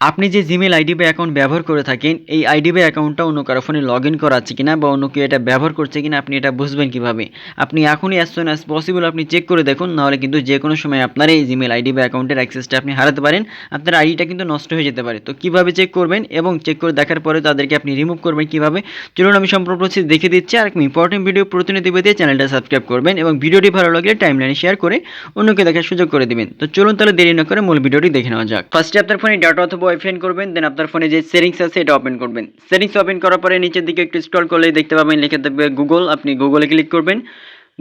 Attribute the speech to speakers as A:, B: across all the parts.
A: আপনি যে Gmail ID বা অ্যাকাউন্ট ব্যবহার করে থাকেন, এই আইডি বা অ্যাকাউন্টটা অন্য কারও ফোনে লগ ইন করা আছে কিনা বা অন্য কেউ এটা ব্যবহার করছে কিনা আপনি এটা বুঝবেন কীভাবে? আপনি এখনই অ্যাজ সুন অ্যাজ পসিবল আপনি চেক করে দেখুন, নাহলে কিন্তু যে কোনো সময় আপনার এই জিমেল আইডি বা অ্যাকাউন্টের অ্যাক্সেসটা আপনি হারাতে পারেন, আপনার আইডিটা কিন্তু নষ্ট হয়ে যেতে পারে। তো কীভাবে চেক করবেন এবং চেক করে দেখার পরে তাদেরকে আপনি রিমুভ করবেন কীভাবে? চলুন আমি প্রসেস দেখে দিচ্ছি। আর ইম্পর্টেন্ট ভিডিও প্রতিনিধি পেতে চ্যানেলটা সাবস্ক্রাইব করবেন এবং ভিডিওটি ভালো লাগলে টাইমলাইনে শেয়ার করে অন্যকে দেখার সুযোগ করে দিবেন। তো চলুন তাহলে দেরি না করে মূল ভিডিওটি দেখে নেওয়া যাক। ফার্স্টে আপনার ফোনে ডাটা অথবা ওয়াইফাই করবেন দেন আপনার ফোনে যে সেটিংস আছে, এটা ওপেন করবেন। সেটিংস ওপেন করার পরে নিচের দিকে একটু স্ক্রল করলেই দেখতে পাবেন, লিখে থাকবে গুগল আপনি গুগলে ক্লিক করবেন।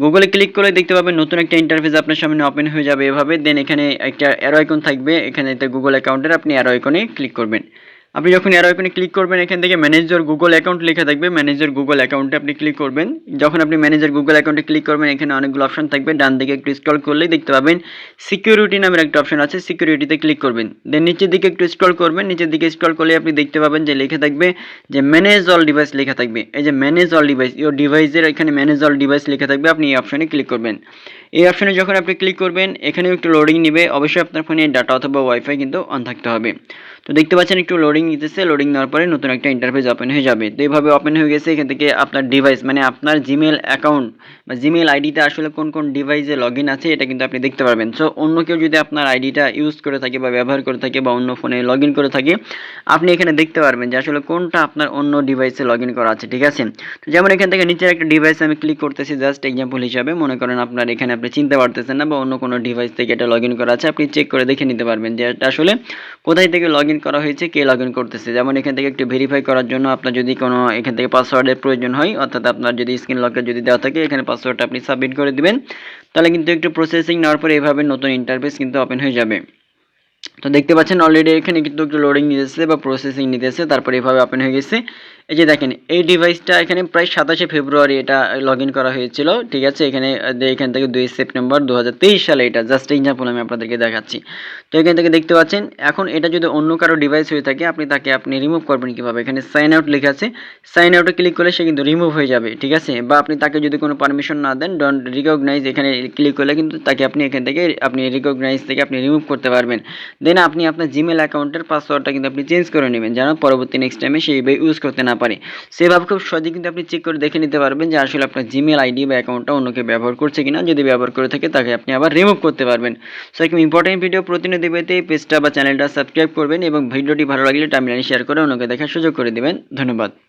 A: গুগলে ক্লিক করে দেখতে পাবেন নতুন একটা ইন্টারফেস আপনার সামনে ওপেন হয়ে যাবে এভাবে। দেন এখানে একটা অ্যারো আইকন থাকবে, এখানে গুগল অ্যাকাউন্টের আপনি অ্যারো আইকনে ক্লিক করবেন। আপনি যখন অ্যারো আইকনে ক্লিক করবেন, এখান থেকে ম্যানেজার গুগল অ্যাকাউন্ট লেখা থাকবে ম্যানেজার গুগল অ্যাকাউন্টে আপনি ক্লিক করবেন। যখন আপনি ম্যানেজার গুগল অ্যাকাউন্টে ক্লিক করবেন, এখানে অনেকগুলো অপশন থাকবে। ডান দিকে একটু স্ক্রল করলেই দেখতে পাবেন সিকিউরিটি নামের একটা অপশন আছে সিকিউরিটিতে ক্লিক করবেন। দেন নিচের দিকে একটু স্ক্রল করবেন, নিচের দিকে স্ক্রল করলে আপনি দেখতে পাবেন যে লেখা থাকবে যে ম্যানেজ অল ডিভাইস লেখা থাকবে। এই যে ম্যানেজ অল ডিভাইস ইওর ডিভাইসের এখানে ম্যানেজ অল ডিভাইস লেখা থাকবে, আপনি এই অপশনে ক্লিক করবেন। এই অপশনে যখন আপনি ক্লিক করবেন, এখানেও একটু লোডিং নেবে। অবশ্যই আপনার ফোনে ডাটা অথবা ওয়াইফাই কিন্তু অন থাকতে হবে। তো দেখতে পাচ্ছেন একটু লোডিং নিতেছে লোডিং নেওয়ার পরে নতুন একটা ইন্টারফেস ওপেন হয়ে যাবে। তো এইভাবে ওপেন হয়ে গেছে এখান থেকে আপনার ডিভাইস মানে আপনার জিমেল অ্যাকাউন্ট বা জিমেল আইডিতে আসলে কোন কোন ডিভাইসে লগ আছে, এটা কিন্তু আপনি দেখতে পারবেন। সো অন্য কেউ যদি আপনার আইডিটা ইউজ করে থাকে বা ব্যবহার করে থাকে বা অন্য ফোনে লগ করে থাকে, আপনি এখানে দেখতে পারবেন যে আসলে কোনটা আপনার অন্য ডিভাইসে লগ করা আছে, ঠিক আছে? তো যেমন এখান থেকে নিচের একটা ডিভাইস আমি ক্লিক করতেছি জাস্ট এক্সাম্পল হিসাবে, মনে করেন আপনার এখানে আপনি চিনতে পারতেছেন না বা অন্য কোনো ডিভাইস থেকে এটা লগ করা আছে, আপনি চেক করে দেখে নিতে পারবেন যে এটা আসলে কোথায় থেকে লগ করা হয়েছে, কে লগ ইন করতেছে। যেমন এখান থেকে একটু ভেরিফাই করার জন্য আপনার যদি কোনো এখান থেকে পাসওয়ার্ডের প্রয়োজন হয়, অর্থাৎ আপনার যদি স্ক্রিন লকে যদি দেওয়া থাকে, এখানে পাসওয়ার্ডটা আপনি সাবমিট করে দিবেন। তাহলে কিন্তু একটু প্রসেসিং নেওয়ার পরে এভাবে নতুন ইন্টারফেস কিন্তু ওপেন হয়ে যাবে। তো দেখতে পাচ্ছেন অলরেডি এখানে কিন্তু একটু লোডিং নিতেছে বা প্রসেসিং নিতেছে, তারপরে এভাবে ওপেন হয়ে গেছে। এই যে দেখেন, এই ডিভাইসটা এখানে প্রায় সাতাশে ফেব্রুয়ারি এটা লগ করা হয়েছিল, ঠিক আছে? এখানে এখান থেকে দুই সেপ্টেম্বর দু হাজার তেইশ সালে এটা জাস্ট এক্সাম্পল আমি আপনাদেরকে দেখাচ্ছি। তো এখান থেকে দেখতে পাচ্ছেন, এখন এটা যদি অন্য কারও ডিভাইস হয়ে থাকে, আপনি তাকে, আপনি রিমুভ করবেন কীভাবে? এখানে সাইন আউট লেখা আছে সাইন আউটে ক্লিক করলে সে কিন্তু রিমুভ হয়ে যাবে, ঠিক আছে? বা আপনি তাকে যদি কোনো পারমিশন না দেন ডোন্ট রিকগনাইজ এখানে ক্লিক করলে কিন্তু তাকে আপনি এখান থেকে, আপনি রিকগনাইজ থেকে আপনি রিমুভ করতে পারবেন। দেন আপনি আপনার জিমেল অ্যাকাউন্টের পাসওয়ার্ডটা কিন্তু আপনি চেঞ্জ করে নেবেন, যেন পরবর্তী নেক্সট টাইমে সেইভাবে ইউজ করতে না পারে সেভাবে খুব সহজে কিন্তু আপনি চেক করে দেখে নিতে পারবেন যে আসলে আপনার জিমেল আইডি বা অ্যাকাউন্টটা অন্যকে ব্যবহার করছে কিনা। যদি ব্যবহার করে থাকে তাকে আপনি আবার রিমুভ করতে পারবেন। সো এরকম ইম্পর্টেন্ট ভিডিও প্রতিনিধি পেতে পেজটা বা চ্যানেলটা সাবস্ক্রাইব করবেন এবং ভিডিওটি ভালো লাগলে টাইমলাইনে শেয়ার করে অন্যকে দেখার সুযোগ করে দেবেন। ধন্যবাদ।